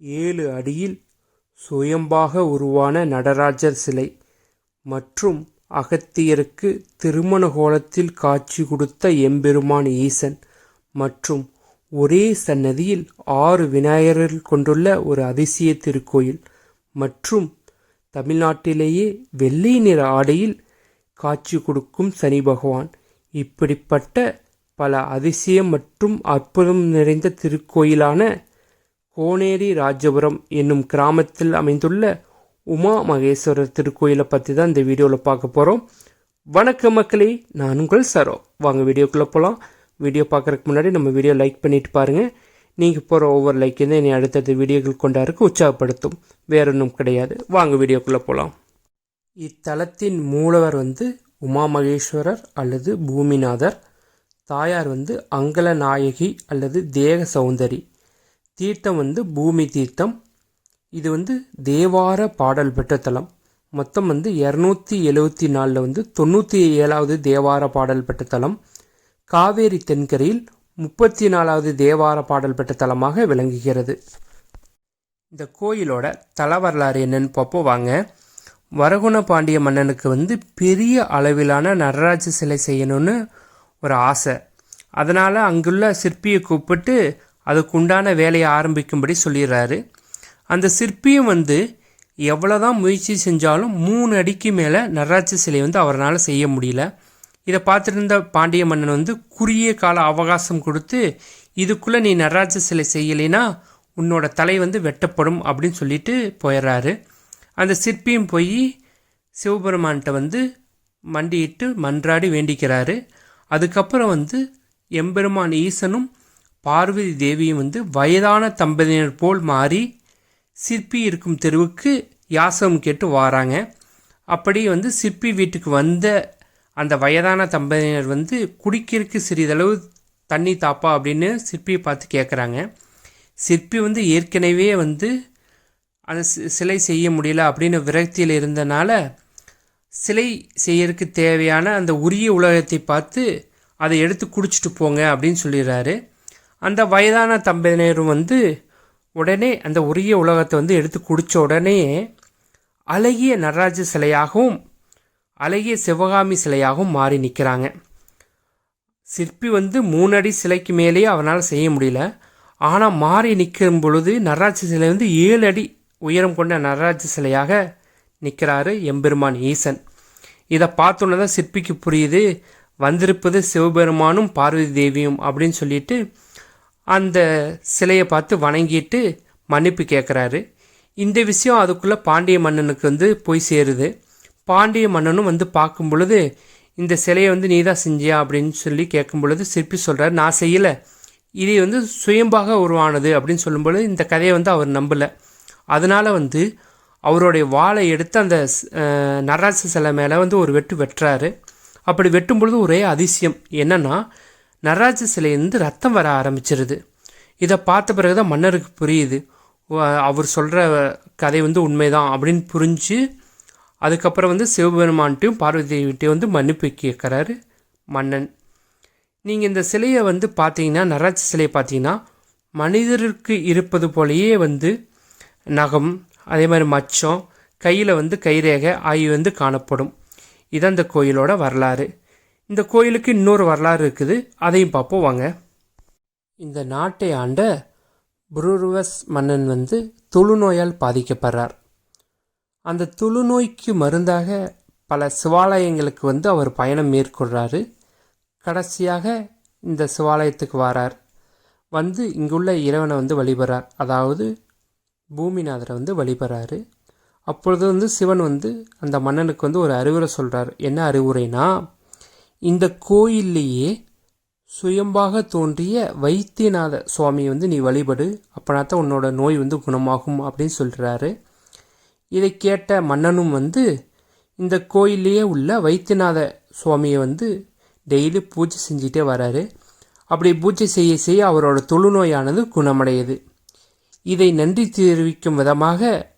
ஏழு அடியில் சுயம்பாக உருவான நடராஜர் சிலை மற்றும் அகத்தியருக்கு திருமண கோலத்தில் காட்சி கொடுத்த எம்பெருமான் ஈசன் மற்றும் ஒரே சன்னதியில் ஆறு விநாயகர்கள் கொண்டுள்ள ஒரு அதிசய திருக்கோயில் மற்றும் தமிழ்நாட்டிலேயே வெள்ளை நிற ஆடையில் காட்சி கொடுக்கும் சனி பகவான். இப்படிப்பட்ட பல அதிசயம் மற்றும் அற்புதம் நிறைந்த திருக்கோயிலான கோனேரி ராஜபுரம் என்னும் கிராமத்தில் அமைந்துள்ள உமா மகேஸ்வரர் திருக்கோயிலை பற்றி தான் இந்த வீடியோவில் பார்க்க போகிறோம் வணக்கம் மக்களே நான் உங்கள் சரோ. வாங்க வீடியோக்குள்ளே போகலாம் வீடியோ பார்க்குறதுக்கு முன்னாடி நம்ம வீடியோ லைக் பண்ணிட்டு பாருங்கள் நீங்கள் போகிற ஒவ்வொரு லைக் தான் என்னை அடுத்தடுத்த வீடியோக்கள் கொண்டாருக்கு உற்சாகப்படுத்தும். வேற ஒன்றும் கிடையாது. வாங்க வீடியோக்குள்ளே போகலாம் இத்தலத்தின் மூலவர் வந்து உமா மகேஸ்வரர் அல்லது பூமிநாதர். தாயார் வந்து அங்கல நாயகி அல்லது தேக சௌந்தரி. தீர்த்தம் வந்து பூமி தீர்த்தம். இது வந்து தேவார பாடல் பெற்ற தலம். மொத்தம் வந்து இரநூத்தி எழுவத்தி நாலில் வந்து தொண்ணூற்றி ஏழாவது தேவார பாடல் பெற்ற தலம். காவேரி தென்கரையில் முப்பத்தி நாலாவது தேவார பாடல் பெற்ற தலமாக விளங்குகிறது. இந்த கோயிலோட தல வரலாறு என்னன்னு பார்ப்போம் வாங்க. வரகுண பாண்டிய மன்னனுக்கு வந்து பெரிய அளவிலான நடராஜ சிலை செய்யணும்னு ஒரு ஆசை. அதனால் அங்குள்ள சிற்பியை கூப்பிட்டு அதுக்குண்டான வேலையை ஆரம்பிக்கும்படி சொல்லிடுறாரு. அந்த சிற்பியும் வந்து எவ்வளோதான் முயற்சி செஞ்சாலும் மூணு அடிக்கு மேலே நடராஜ சிலை வந்து அவரால் செய்ய முடியல. இதை பார்த்துட்டு இருந்த பாண்டிய மன்னன் வந்து குறுகிய கால அவகாசம் கொடுத்து இதுக்குள்ளே நீ நடராஜ சிலை செய்யலைன்னா உன்னோட தலை வந்து வெட்டப்படும் அப்படின்னு சொல்லிட்டு போயிடுறாரு. அந்த சிற்பியும் போய் சிவபெருமான்கிட்ட வந்து மண்டியிட்டு மன்றாடி வேண்டிக்கிறாரு. அதுக்கப்புறம் வந்து எம்பெருமான் ஈசனும் பார்வதி தேவியும் வந்து வயதான தம்பதியினர் போல் மாறி சிற்பி இருக்கும் தெருவுக்கு யாசகம் கேட்டு வாராங்க. அப்படி வந்து சிற்பி வீட்டுக்கு வந்த அந்த வயதான தம்பதியினர் வந்து குடிக்கிறதுக்கு சிறிதளவு தண்ணி தாப்பா அப்படின்னு சிற்பியை பார்த்து கேட்குறாங்க சிற்பி வந்து ஏற்கனவே வந்து அந்த சிலை செய்ய முடியல அப்படின்னு விரக்தியில் இருந்தனால சிலை செய்யறதுக்கு தேவையான அந்த உரிய உலகத்தை பார்த்து அதை எடுத்து குடிச்சிட்டு போங்க அப்படின்னு சொல்லிடுறாரு. அந்த வயதான தம்பதியினரும் வந்து உடனே அந்த உரிய உலகத்தை வந்து எடுத்து குடித்த உடனே அழகிய நடராஜ சிலையாகவும் அழகிய சிவகாமி சிலையாகவும் மாறி நிற்கிறாங்க சிற்பி வந்து மூணடி சிலைக்கு மேலேயே அவனால் செய்ய முடியல. ஆனால் மாறி நிற்கும் பொழுது நடராஜ சிலை வந்து ஏழு அடி உயரம் கொண்ட நடராஜ சிலையாக நிற்கிறாரு எம்பெருமான் ஈசன். இதை பார்த்தோன்னே தான் சிற்பிக்கு புரியுது. வந்திருப்பது சிவபெருமானும் பார்வதி தேவியும் அப்படின்னு சொல்லிட்டு அந்த சிலையை பார்த்து வணங்கிட்டு மன்னிப்பு கேட்குறாரு இந்த விஷயம் அதுக்குள்ளே பாண்டிய மன்னனுக்கு வந்து போய் சேருது. பாண்டிய மன்னனும் வந்து பார்க்கும் பொழுது இந்த சிலையை வந்து நீ தான் செஞ்சியா அப்படின்னு சொல்லி கேட்கும் பொழுது சிற்பி சொல்கிறார் நான் செய்யலை. இது வந்து சுயம்பாக உருவானது அப்படின்னு சொல்லும்பொழுது இந்த கதையை வந்து அவர் நம்பலை. அதனால் வந்து அவருடைய வாளை எடுத்து அந்த நடராஜ சிலை மேலே வந்து ஒரு வெட்டு வெட்டுறாரு. அப்படி வெட்டும் பொழுது ஒரே அதிசயம் என்னென்னா நடராஜ சிலையிலேருந்து ரத்தம் வர ஆரம்பிச்சிருது. இதை பார்த்த பிறகு தான் மன்னருக்கு புரியுது. அவர் சொல்கிற கதை வந்து உண்மைதான் அப்படின்னு புரிஞ்சு அதுக்கப்புறம் வந்து சிவபெருமான்ட்டையும் பார்வதிகிட்டையும் வந்து மன்னிப்பு கேட்குறாரு மன்னன். நீங்கள் இந்த சிலையை வந்து பார்த்தீங்கன்னா நராட்சி சிலையை பார்த்தீங்கன்னா மனிதருக்கு இருப்பது போலேயே வந்து நகம் அதே மாதிரி மச்சம் கையில் வந்து கைரேகை ஆகிய வந்து காணப்படும். இதான் இந்த கோயிலோட வரலாறு. இந்த கோயிலுக்கு இன்னொரு வரலாறு இருக்குது. அதையும் பார்ப்போம் வாங்க. இந்த நாட்டை ஆண்ட புருருவஸ் மன்னன் வந்து தொழுநோயால் பாதிக்கப்படுறார். அந்த தொழுநோய்க்கு மருந்தாக பல சிவாலயங்களுக்கு வந்து அவர் பயணம் மேற்கொள்கிறாரு கடைசியாக இந்த சிவாலயத்துக்கு வரார். வந்து இங்குள்ள இறைவனை வந்து வழிபடுறார். அதாவது பூமிநாதரை வந்து வழிபடுறாரு. அப்பொழுது வந்து சிவன் வந்து அந்த மன்னனுக்கு வந்து ஒரு அறிவுரை சொல்கிறார் என்ன அறிவுரைனா இந்த கோயில்லையே சுயம்பாக தோன்றிய வைத்தியநாத சுவாமியை வந்து நீ வழிபடு அப்பனாத்தான் உன்னோட நோய் வந்து குணமாகும் அப்படின்னு சொல்கிறாரு இதை கேட்ட மன்னனும் வந்து இந்த கோயிலேயே உள்ள வைத்தியநாத சுவாமியை வந்து டெய்லி பூஜை செஞ்சிட்டே வராரு. அப்படி பூஜை செய்ய செய்ய அவரோட தொழுநோயானது குணமடையுது. இதை நன்றி தெரிவிக்கும் விதமாக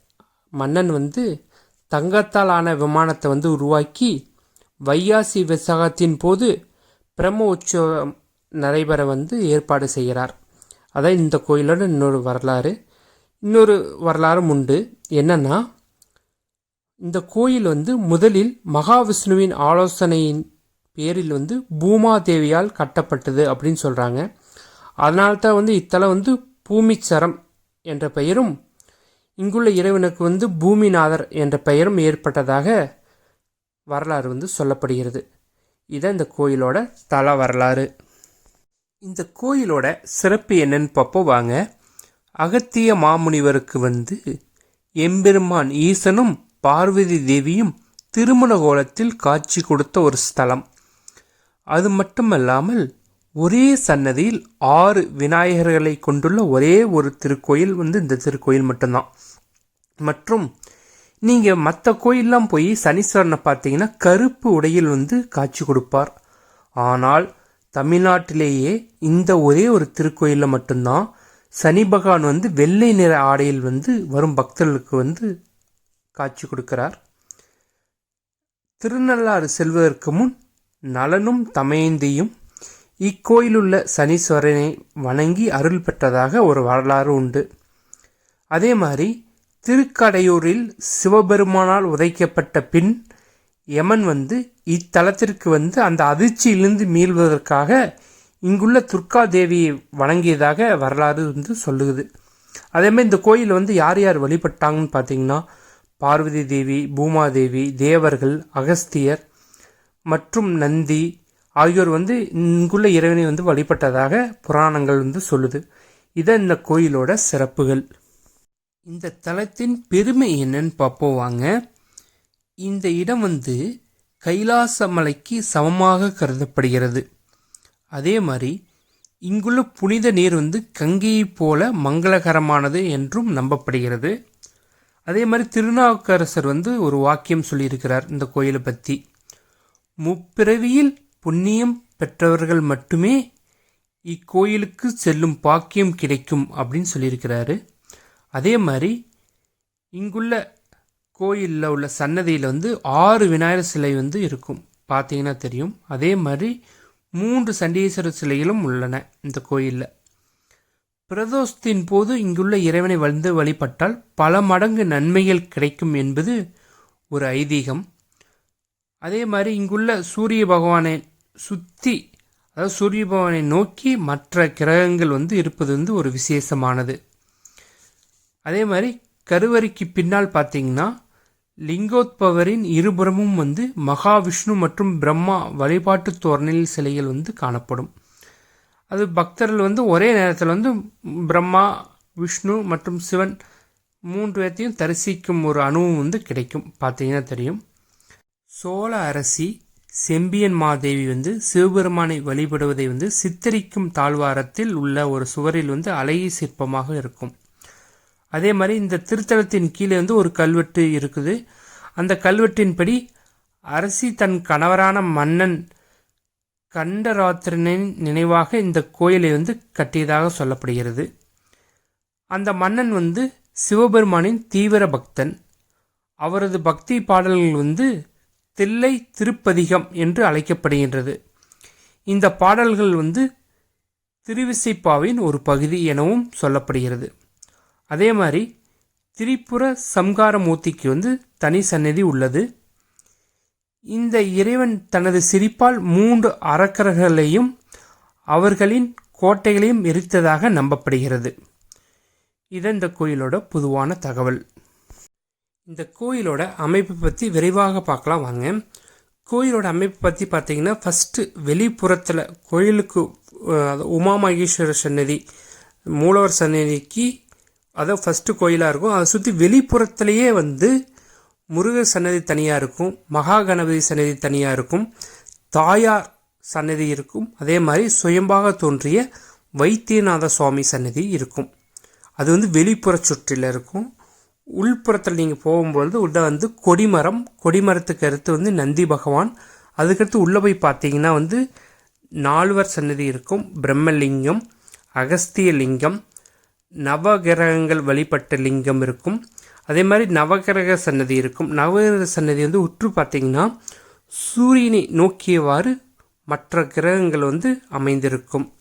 மன்னன் வந்து தங்கத்தால் ஆன விமானத்தை வந்து உருவாக்கி வையாசி விசாகத்தின் போது பிரம்ம உற்சவம் நடைபெற வந்து ஏற்பாடு செய்கிறார். அதான் இந்த கோயிலோட இன்னொரு வரலாறு இன்னொரு வரலாறும் உண்டு. என்னென்னா இந்த கோயில் வந்து முதலில் மகாவிஷ்ணுவின் ஆலோசனையின் பேரில் வந்து பூமாதேவியால் கட்டப்பட்டது அப்படின்னு சொல்கிறாங்க அதனால்தான் வந்து இத்தலம் வந்து பூமிச்சரம் என்ற பெயரும் இங்குள்ள இறைவனுக்கு வந்து பூமிநாதர் என்ற பெயரும் ஏற்பட்டதாக வரலாறு வந்து சொல்லப்படுகிறது. இதான் இந்த கோயிலோட தல வரலாறு. இந்த கோயிலோட சிறப்பு என்னன்னு பார்ப்போம் வாங்க. அகத்திய மாமுனிவருக்கு வந்து எம்பெருமான் ஈசனும் பார்வதி தேவியும் திருமண கோலத்தில் காட்சி கொடுத்த ஒரு ஸ்தலம். அது மட்டுமல்லாமல் ஒரே சன்னதியில் ஆறு விநாயகர்களை கொண்டுள்ள ஒரே ஒரு திருக்கோயில் வந்து இந்த திருக்கோயில் மட்டும்தான். மற்றும் நீங்கள் மற்ற கோயிலெலாம் போய் சனீஸ்வரனை பார்த்தீங்கன்னா கருப்பு உடையில் வந்து காட்சி கொடுப்பார். ஆனால் தமிழ்நாட்டிலேயே இந்த ஒரே ஒரு திருக்கோயிலில் மட்டும்தான் சனி பகவான் வந்து வெள்ளை நிற ஆடையில் வந்து வரும் பக்தர்களுக்கு வந்து காட்சி கொடுக்கிறார். திருநள்ளாறு செல்வதற்கு முன் நலனும் தமயந்தியும் இக்கோயிலுள்ள சனீஸ்வரனை வணங்கி அருள் பெற்றதாக ஒரு வரலாறு உண்டு. அதே மாதிரி திருக்கடையூரில் சிவபெருமானால் உதைக்கப்பட்ட பின் யமன் வந்து இத்தலத்திற்கு வந்து அந்த அதிர்ச்சியிலிருந்து மீள்வதற்காக இங்குள்ள துர்கா தேவியை வணங்கியதாக வரலாறு வந்து சொல்லுது அதே மாதிரி இந்த கோயில் வந்து யார் யார் வழிபட்டாங்கன்னு பார்த்தீங்கன்னா பார்வதி தேவி பூமாதேவி தேவர்கள் அகஸ்தியர் மற்றும் நந்தி ஆகியோர் வந்து இங்குள்ள இறைவனை வந்து வழிபட்டதாக புராணங்கள் வந்து சொல்லுது. இதான் இந்த கோயிலோட சிறப்புகள். இந்த தலத்தின் பெருமை என்னன்னு பார்ப்போம் வாங்க. இந்த இடம் வந்து கைலாச மலைக்கு சமமாக கருதப்படுகிறது. அதே மாதிரி இங்குள்ள புனித நீர் வந்து கங்கையைப் போல மங்களகரமானது என்றும் நம்பப்படுகிறது. அதே மாதிரி திருநாவுக்கரசர் வந்து ஒரு வாக்கியம் சொல்லியிருக்கிறார் இந்த கோயிலை பற்றி முப்பிறவியில் புண்ணியம் பெற்றவர்கள் மட்டுமே இக்கோயிலுக்கு செல்லும் பாக்கியம் கிடைக்கும் அப்படின்னு சொல்லியிருக்கிறாரு. அதே மாதிரி இங்குள்ள கோயிலில் உள்ள சன்னதியில் வந்து ஆறு விநாயகர் சிலை வந்து இருக்கும். பார்த்தீங்கன்னா தெரியும். அதே மாதிரி மூன்று சண்டீஸ்வரர் சிலைகளும் உள்ளன இந்த கோயிலில். பிரதோஷத்தின் போது இங்குள்ள இறைவனை வந்து வழிபட்டால் பல மடங்கு நன்மைகள் கிடைக்கும் என்பது ஒரு ஐதீகம். அதே மாதிரி இங்குள்ள சூரிய பகவானை சுற்றி அதாவது சூரிய பகவானை நோக்கி மற்ற கிரகங்கள் வந்து இருப்பது வந்து ஒரு விசேஷமானது. அதே மாதிரி கருவறைக்கு பின்னால் பார்த்தீங்கன்னா லிங்கோத்பவரின் இருபுறமும் வந்து மகாவிஷ்ணு மற்றும் பிரம்மா வழிபாட்டு தோரணையில் சிலைகள் வந்து காணப்படும். அது பக்தர்கள் வந்து ஒரே நேரத்தில் வந்து பிரம்மா விஷ்ணு மற்றும் சிவன் மூன்று பேர்த்தையும் தரிசிக்கும் ஒரு அணுவும் வந்து கிடைக்கும். பார்த்தீங்கன்னா தெரியும். சோழ அரசி செம்பியன் மாதேவி வந்து சிவபெருமானை வழிபடுவதை வந்து சித்தரிக்கும் தாழ்வாரத்தில் உள்ள ஒரு சுவரில் வந்து அழகிய சிற்பமாக இருக்கும். அதே மாதிரி இந்த திருத்தலத்தின் கீழே வந்து ஒரு கல்வெட்டு இருக்குது. அந்த கல்வெட்டின்படி அரசி தன் கணவரான மன்னன் கண்டராத்திரனின் நினைவாக இந்த கோயிலை வந்து கட்டியதாக சொல்லப்படுகிறது. அந்த மன்னன் வந்து சிவபெருமானின் தீவிர பக்தன். அவரது பக்தி பாடல்கள் வந்து தில்லை திருப்பதிகம் என்று அழைக்கப்படுகின்றது. இந்த பாடல்கள் வந்து திருவிசைப்பாவின் ஒரு பகுதி எனவும் சொல்லப்படுகிறது. அதே மாதிரி திரிபுர சம்காரமூர்த்திக்கு வந்து தனி சந்நிதி உள்ளது. இந்த இறைவன் தனது சிரிப்பால் மூன்று அரக்கர்களையும் அவர்களின் கோட்டைகளையும் எரித்ததாக நம்பப்படுகிறது. இது இந்த கோயிலோட பொதுவான தகவல். இந்த கோயிலோட அமைப்பு பற்றி விரைவாக பார்க்கலாம் வாங்க. கோயிலோட அமைப்பு பற்றி பார்த்தீங்கன்னா ஃபஸ்ட்டு வெளிப்புறத்தில் கோயிலுக்கு உமா மகேஸ்வரர் சன்னதி மூலவர் சன்னதிக்கு அதான் ஃபஸ்ட்டு கோயிலாக இருக்கும். அதை சுற்றி வெளிப்புறத்திலேயே வந்து முருகர் சன்னதி தனியாக இருக்கும். மகா கணபதி சன்னதி தனியாக இருக்கும். தாயார் சன்னதி இருக்கும். அதே மாதிரி சுயம்பாக தோன்றிய வைத்தியநாத சுவாமி சன்னதி இருக்கும். அது வந்து வெளிப்புற சுற்றில் இருக்கும். உள்புறத்தில் நீங்கள் போகும்பொழுது உள்ள வந்து கொடிமரம் கொடிமரத்துக்கு அடுத்து வந்து நந்தி பகவான். அதுக்கடுத்து உள்ளே போய் பார்த்தீங்கன்னா வந்து நால்வர் சன்னதி இருக்கும். பிரம்மலிங்கம் அகஸ்திய லிங்கம் நவகிரகங்கள் வழிபட்ட லிங்கம் இருக்கும். அதே மாதிரி நவகிரக சன்னதி இருக்கும். நவகிரக சன்னதி வந்து உற்று பார்த்திங்கன்னா சூரியனை நோக்கியவாறு மற்ற கிரகங்கள் வந்து அமைந்திருக்கும்.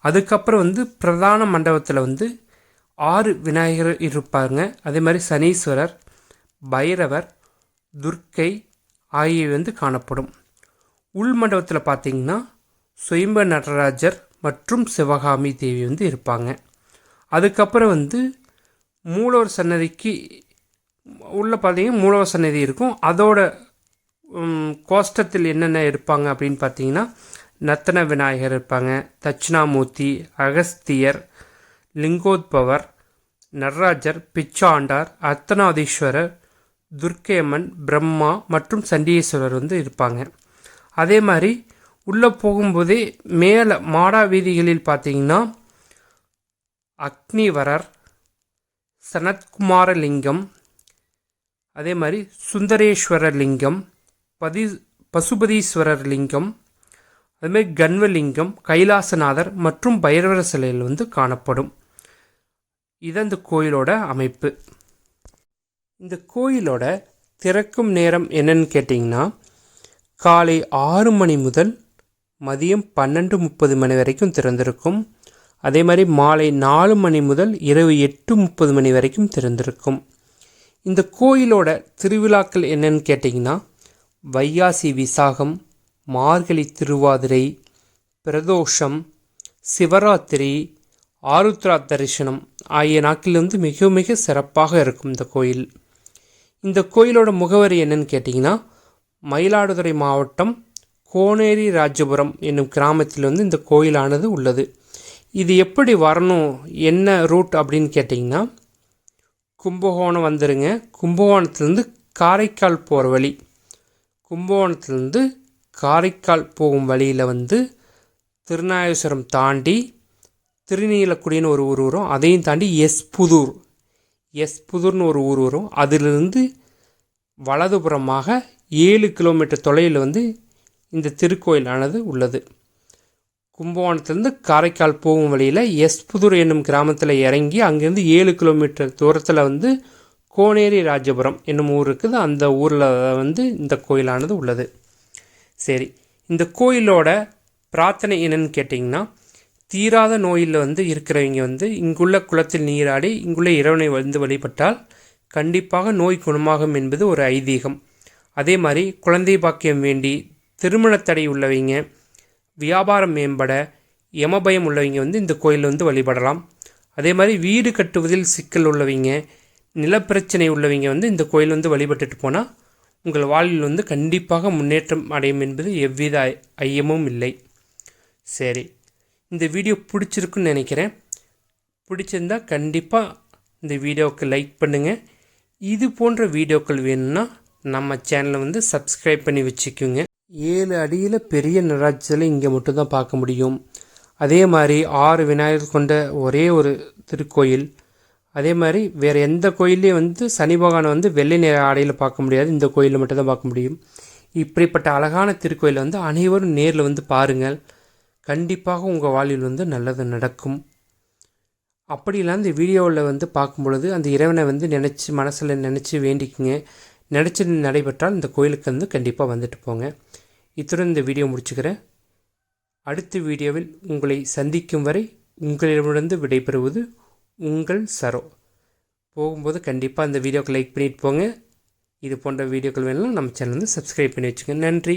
அதுக்கப்புறம் வந்து பிரதான மண்டபத்தில் வந்து ஆறு விநாயகர் இருப்பாங்க அதே மாதிரி சனீஸ்வரர் பைரவர் துர்க்கை ஆகியவை வந்து காணப்படும். உள் மண்டபத்தில் பார்த்திங்கன்னா சுயம்ப நடராஜர் மற்றும் சிவகாமி தேவி வந்து இருப்பாங்க. அதுக்கப்புறம் வந்து மூலவர் சன்னதிக்கு உள்ள பார்த்தீங்கன்னா மூலவர் சன்னதி இருக்கும். அதோட கோஷ்டத்தில் என்னென்ன இருப்பாங்க அப்படின்னு பார்த்தீங்கன்னா நத்தன விநாயகர் இருப்பாங்க தட்சிணாமூர்த்தி அகஸ்தியர் லிங்கோத்பவர் நடராஜர் பிச்சாண்டார் அர்த்தநாதீஸ்வரர் துர்க்கையம்மன் பிரம்மா மற்றும் சண்டீஸ்வரர் வந்து இருப்பாங்க. அதே மாதிரி உள்ளே போகும்போதே மேலே மாடா வீதிகளில் பார்த்தீங்கன்னா அக்னிவரர் சனத்குமார லிங்கம் அதே மாதிரி சுந்தரேஸ்வரர் லிங்கம் பதி பசுபதீஸ்வரர் லிங்கம் அதுமாதிரி கன்வலிங்கம் கைலாசநாதர் மற்றும் பைரவர சிலையில் வந்து காணப்படும். இது அந்த கோயிலோட அமைப்பு. இந்த கோயிலோட திறக்கும் நேரம் என்னன்னு கேட்டிங்கன்னா காலை ஆறு மணி முதல் மதியம் பன்னெண்டு முப்பது மணி வரைக்கும் திறந்திருக்கும். அதே மாதிரி மாலை நாலு மணி முதல் இரவு எட்டு முப்பது மணி வரைக்கும் திறந்திருக்கும். இந்த கோயிலோட திருவிழாக்கள் என்னன்னு கேட்டிங்கன்னா வையாசி விசாகம் மார்கழி திருவாதிரை பிரதோஷம் சிவராத்திரி ஆருத்ரா தரிசனம் ஆகிய நாட்களில் வந்து மிக மிக சிறப்பாக இருக்கும் இந்த கோயில். இந்த கோயிலோட முகவரி என்னன்னு கேட்டிங்கன்னா மயிலாடுதுறை மாவட்டம் கோனேரி ராஜபுரம் என்னும் கிராமத்தில் வந்து இந்த கோயிலானது உள்ளது. இது எப்படி வரணும்? என்ன ரூட் அப்படின்னு கேட்டிங்கன்னா கும்பகோணம் வந்துடுங்க கும்பகோணத்துலேருந்து காரைக்கால் போகிற வழி. கும்பகோணத்துலேருந்து காரைக்கால் போகும் வழியில் வந்து திருநாயஸ்வரம் தாண்டி திருநீலக்குடின்னு ஒரு ஊர் வரும். அதையும் தாண்டி எஸ் புதூர் எஸ் புதூர்னு ஒரு ஊர் வரும். அதிலிருந்து வலதுபுறமாக ஏழு கிலோமீட்டர் தொலைவில் வந்து இந்த திருக்கோயிலானது உள்ளது. கும்பகோணத்துலேருந்து காரைக்கால் போகும் வழியில் எஸ்புதூர் என்னும் கிராமத்தில் இறங்கி அங்கேருந்து ஏழு கிலோமீட்டர் தூரத்தில் வந்து கோனேரி ராஜபுரம் என்னும் ஊர் இருக்குது. அந்த ஊரில் வந்து இந்த கோயிலானது உள்ளது. சரி இந்த கோயிலோட பிரார்த்தனை என்னன்னு கேட்டிங்கன்னா தீராத நோயில் வந்து இருக்கிறவங்க வந்து இங்குள்ள குளத்தில் நீராடி இங்குள்ள இறைவனை வந்து வழிபட்டால் கண்டிப்பாக நோய் குணமாகும் என்பது ஒரு ஐதீகம். அதே மாதிரி குழந்தை பாக்கியம் வேண்டி திருமணத்தடை உள்ளவங்க வியாபாரம் மேம்பட யமபயம் உள்ளவங்க வந்து இந்த கோயிலில் வந்து வழிபடலாம். அதே மாதிரி வீடு கட்டுவதில் சிக்கல் உள்ளவங்க நிலப்பிரச்சனை உள்ளவங்க வந்து இந்த கோயில் வந்து வழிபட்டுட்டு போனால் உங்கள் வாழ்வில் வந்து கண்டிப்பாக முன்னேற்றம் அடையும் என்பது எவ்வித ஐ- ஐயமும் இல்லை. சரி இந்த வீடியோ பிடிச்சிருக்குன்னு நினைக்கிறேன். பிடிச்சிருந்தா கண்டிப்பாக இந்த வீடியோவுக்கு லைக் பண்ணுங்கள் இது போன்ற வீடியோக்கள் வேணும்னா நம்ம சேனலை வந்து சப்ஸ்கிரைப் பண்ணி வச்சுக்கோங்க. ஏழு அடியில் பெரிய நடராஜலை இங்கே மட்டும்தான் பார்க்க முடியும். அதே மாதிரி ஆறு விநாயகர் கொண்ட ஒரே ஒரு திருக்கோயில். அதே மாதிரி வேறு எந்த கோயிலையும் வந்து சனி பகவானை வந்து வெள்ளை நிற ஆடையில் பார்க்க முடியாது. இந்த கோயிலில் மட்டும்தான் பார்க்க முடியும். இப்படிப்பட்ட அழகான திருக்கோயிலை வந்து அனைவரும் நேரில் வந்து பாருங்கள். கண்டிப்பாக உங்கள் வாழ்வில் வந்து நல்லது நடக்கும். அப்படிலாம் இந்த வீடியோவில் வந்து பார்க்கும் பொழுது அந்த இறைவனை வந்து நினச்சி மனசில் நினச்சி வேண்டிக்குங்க. நினச்சது நடைபெற்றால் இந்த கோயிலுக்கு வந்து கண்டிப்பாக வந்துட்டு போங்க. இத்துடன் இந்த வீடியோ முடிச்சுக்கிறேன். அடுத்த வீடியோவில் உங்களை சந்திக்கும் வரை உங்களிடமிருந்து விடைபெறுவது உங்கள் சரோ. போகும்போது கண்டிப்பாக அந்த வீடியோக்கு லைக் பண்ணிட்டு போங்க. இது போன்ற வீடியோக்கள் வேணும்னா நம்ம சேனல் வந்து சப்ஸ்கிரைப் பண்ணி வச்சுங்க நன்றி.